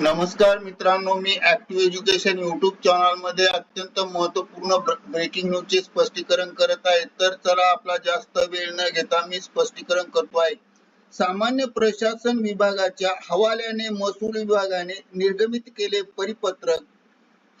नमस्कार मित्रांनो मी ऍक्टिव्ह एज्युकेशन युट्यूब चॅनलमध्ये अत्यंत महत्त्वपूर्ण ब्रेकिंग न्यूज चे स्पष्टीकरण करत आहे. तर चला आपला जास्त वेळ न घेता मी स्पष्टीकरण करतो आहे. सामान्य प्रशासन विभागाच्या हवाल्याने महसूल विभागाने निर्गमित केले परिपत्रक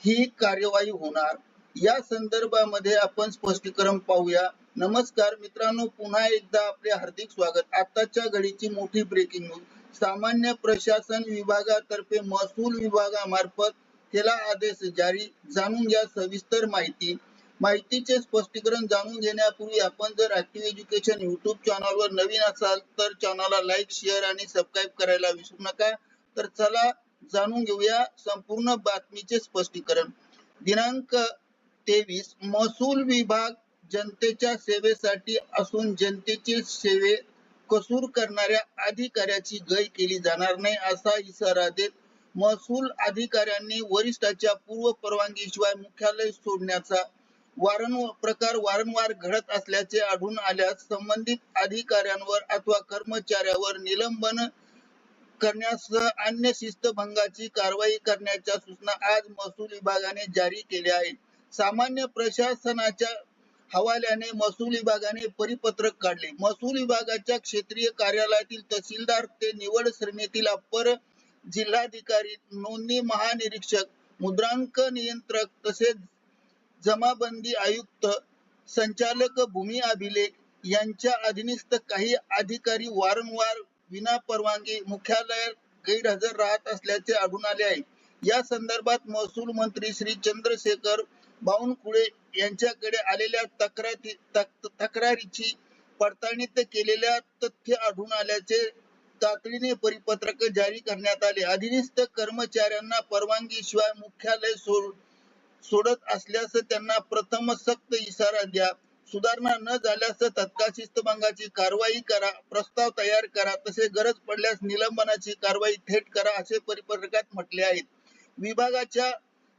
ही कार्यवाही होणार. या संदर्भामध्ये आपण स्पष्टीकरण पाहूया. नमस्कार मित्रांनो पुन्हा एकदा आपले हार्दिक स्वागत. आताच्या घडीची मोठी ब्रेकिंग न्यूज सामान्य प्रशासन विभागातर्फे महसूल विभागामार्फत केला आदेश जारी. जाणून घ्या सविस्तर माहिती. माहितीचे स्पष्टीकरण जाणून घेण्यापूर्वी आपण जर ऍक्टिव्ह एज्युकेशन युट्यूब चॅनलवर नवीन असाल तर चॅनलला लाईक शेअर आणि सबस्क्राईब करायला विसरू नका. तर चला जाणून घेऊया संपूर्ण बातमीचे स्पष्टीकरण. दिनांक तेवीस महसूल विभाग जनतेच्या सेवेसाठी असून जनतेची सेवे कसूर करणाऱ्या अधिकाऱ्याची गय केली जाणार नाही असा इशारा देत महसूल अधिकाऱ्यांनी वरिष्ठाच्या पूर्व परवानगीशिवाय मुख्यालय सोडण्याचा वारंवार प्रकार वारंवार घडत असल्याचे आढळून आल्यास संबंधित अधिकाऱ्यांवर अथवा कर्मचाऱ्यावर निलंबन करण्यासह अन्य शिस्तभंगाची कारवाई करण्याच्या सूचना आज महसूल विभागाने जारी केल्या आहेत. सामान्य प्रशासनाच्या हवाल्याने महसूल विभागाने परिपत्रक काढले. महसूल विभागाच्या क्षेत्रीय कार्यालयातील तहसीलदार ते निवड श्रेणीतील अपर जिल्हाधिकारी नोंदणी महानिरीक्षक मुद्रांक नियंत्रक तसेच जमाबंदी आयुक्त संचालक भूमी अभिलेख यांच्या अधीनस्थ काही अधिकारी वारंवार विना परवानगी मुख्यालयात गैरहजर राहत असल्याचे आढळून आले आहे. या संदर्भात महसूल मंत्री श्री चंद्रशेखर बावनकुळे यांच्याकडे आलेल्या तक्रारी तक्रारीची पडताळणी केलेल्या तथ्य आढळून आल्याचे तातडीने परिपत्रक जारी करण्यात आले. अधीनस्थ कर्मचाऱ्यांना परवानगी शिवाय मुख्यालय सोड सोडत असल्यास त्यांना प्रथम सक्त इशारा द्या. सुधारणा न झाल्यास तत्काळ शिस्तभंगाची कारवाई करा. प्रस्ताव तयार करा. तसे गरज पडल्यास निलंबनाची कारवाई थेट करा असे परिपत्रकात म्हटले आहे. विभागाच्या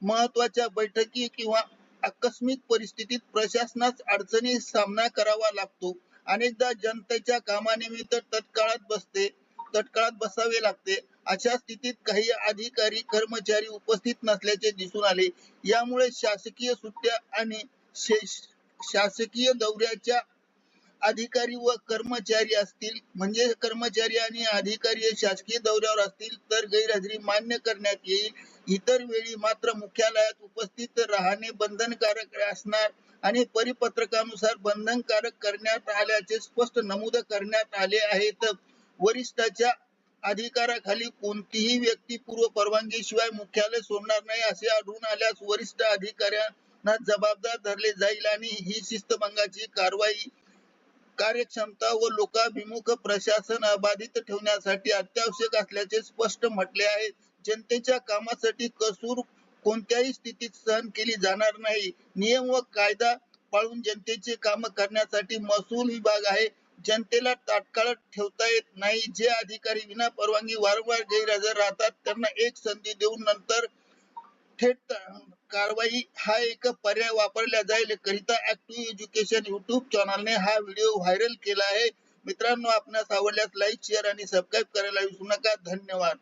महत्त्वाच्या बैठकी किंवा आकस्मिक परिस्थितीत प्रशासनास अडचणी सामना करावा लागतो. अनेकदा जनतेच्या कामानिमित्त तत्काळात बसते तत्काळात बसावे लागते. अशा स्थितीत काही अधिकारी कर्मचारी उपस्थित नसल्याचे दिसून आले. यामुळे शासकीय सुट्ट्या आणि शे- शासकीय दौऱ्याच्या अधिकारी व कर्मचारी असतील म्हणजे कर्मचारी आणि अधिकारी हे शासकीय दौऱ्यावर असतील तर गैरहजेरी मान्य करण्यात येईल. इतर वेळी मात्र मुख्यालयात उपस्थित राहणे बंधनकारक असणार आणि परिपत्रकानुसार बंधनकारक करण्यात आल्याचे स्पष्ट नमूद करण्यात आले आहेत. वरिष्ठाच्या अधिकाराखाली कोणतीही व्यक्ती पूर्व परवानगी शिवाय मुख्यालय सोडणार नाही असे आढळून आल्यास वरिष्ठ अधिकाऱ्यांना जबाबदार धरले जाईल आणि ही शिस्तभंगाची कारवाई कार्यक्षमता व लोकाभिमुख प्रशासन अबाधित ठेवण्यासाठी अत्यावश्यक असल्याचे स्पष्ट म्हटले आहे. जनतेच्या कामासाठी कसूर कोणत्याही स्थितीत सहन केली जाणार नाही. नियम व कायदा पाळून जनतेचे काम करण्यासाठी महसूल विभाग आहे. जनतेला तात्काळ ठेवता येत नाही. जे अधिकारी विना परवानगी वारंवार गैरहजर राहतात त्यांना एक संधी देऊन नंतर थेट कारवाई हा एक पर्याय वापरला जाईल करिता ऍक्टिव्ह एज्युकेशन युट्यूब चॅनलने हा व्हिडिओ व्हायरल केला आहे. मित्रांनो आपणास आवडल्यास लाईक शेअर आणि सबस्क्राईब करायला विसरू नका. धन्यवाद.